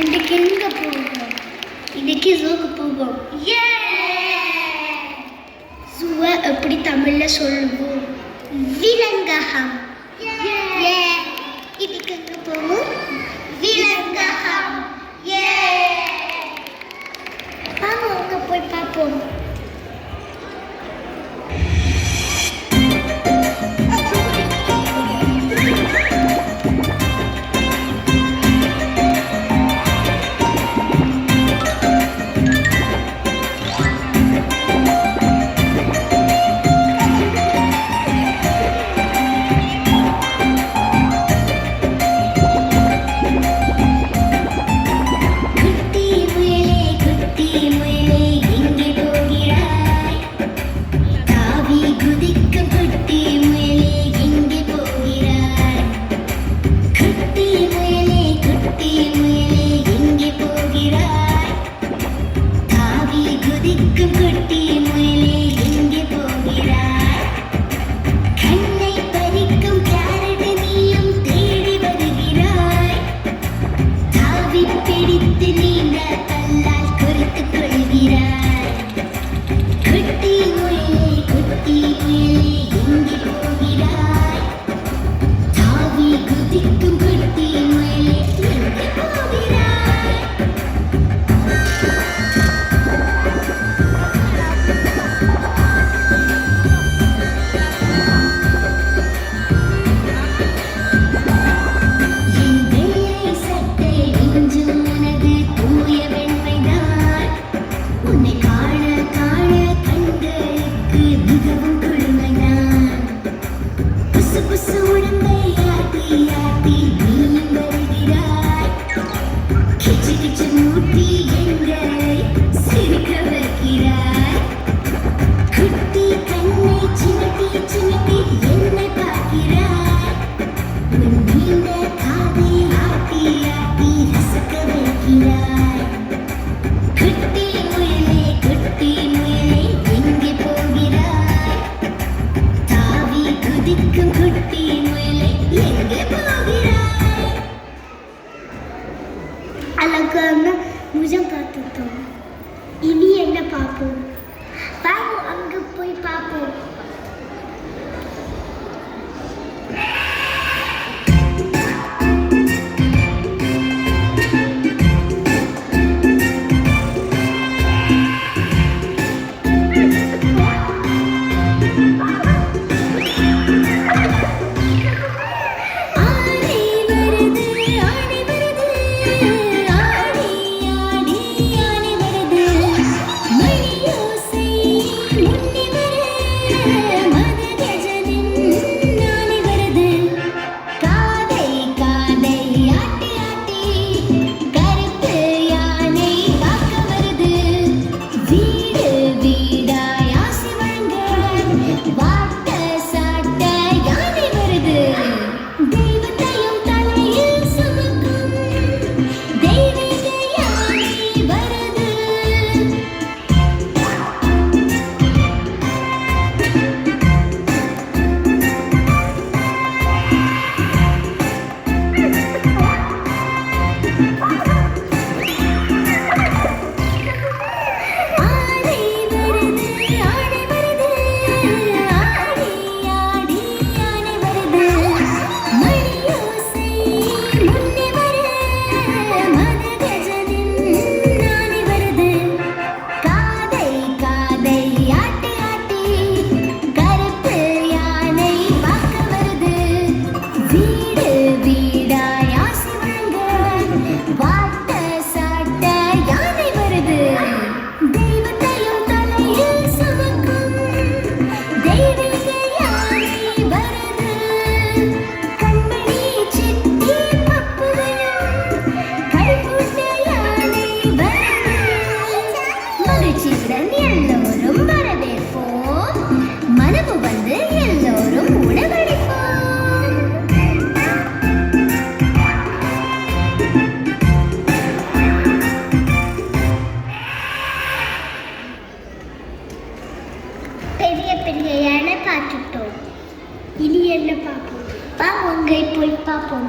இன்றைக்கு எங்கே போகிறோம் இன்றைக்கி ஜூக்கு போவோம் ஏ ஜூவை எப்படி தமிழில் சொல்லுவோம்? விலங்ககம். ஏ இதுக்கு எங்கே போவோம் விலங்ககம். ஏ பாப்போம் அங்கே போய் பார்ப்போம். பார்த்துட்டோம். இனி என்ன பார்ப்போம்? வா அங்கே போய் பார்ப்போம்.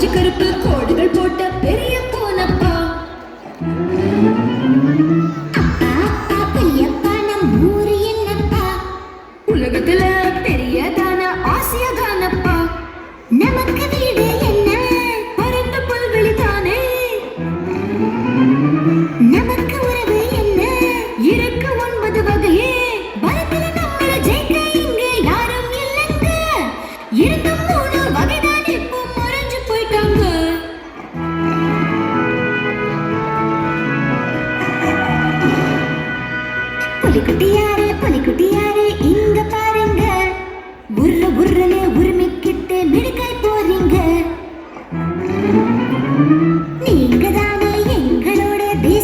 காஞ்சி கருப்பு கோடுகள் போட்ட பெரிய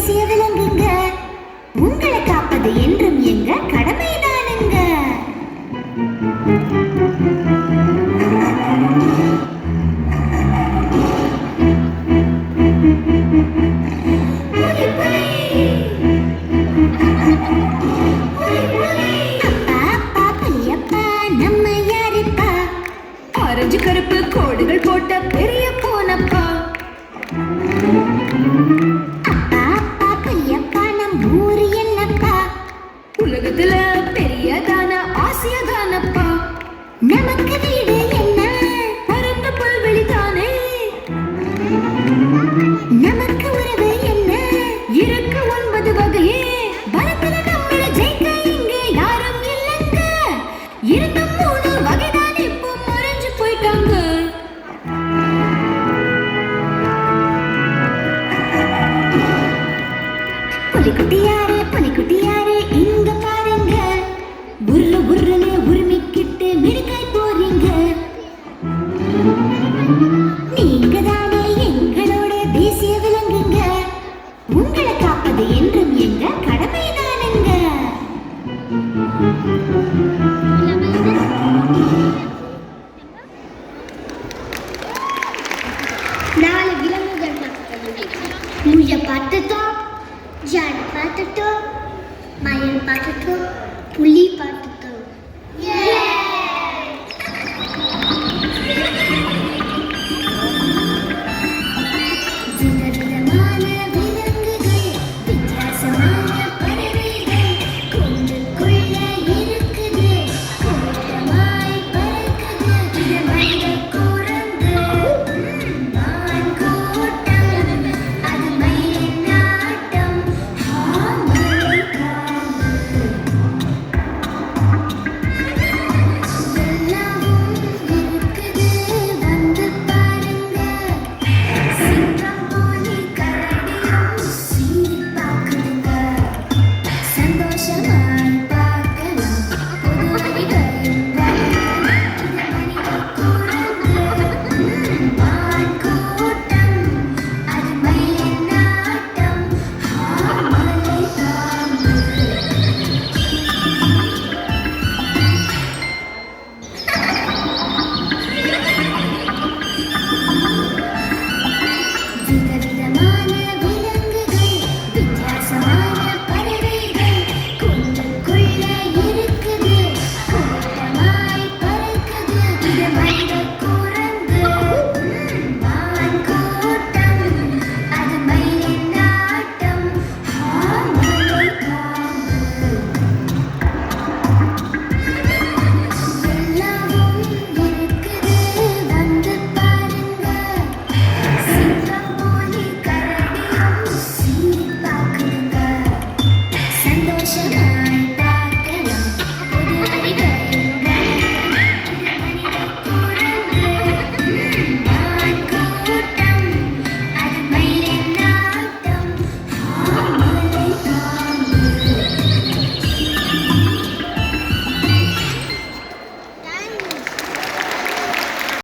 பேசிய விலங்குங்க உங்களை காப்பது என்றும் எங்க கடமை தானுங்க கருப்பு கோடுகள் போட்ட பெரிய போனப்பா. விளங்குங்க. உங்களை காப்பது என்றும் எங்க கடமை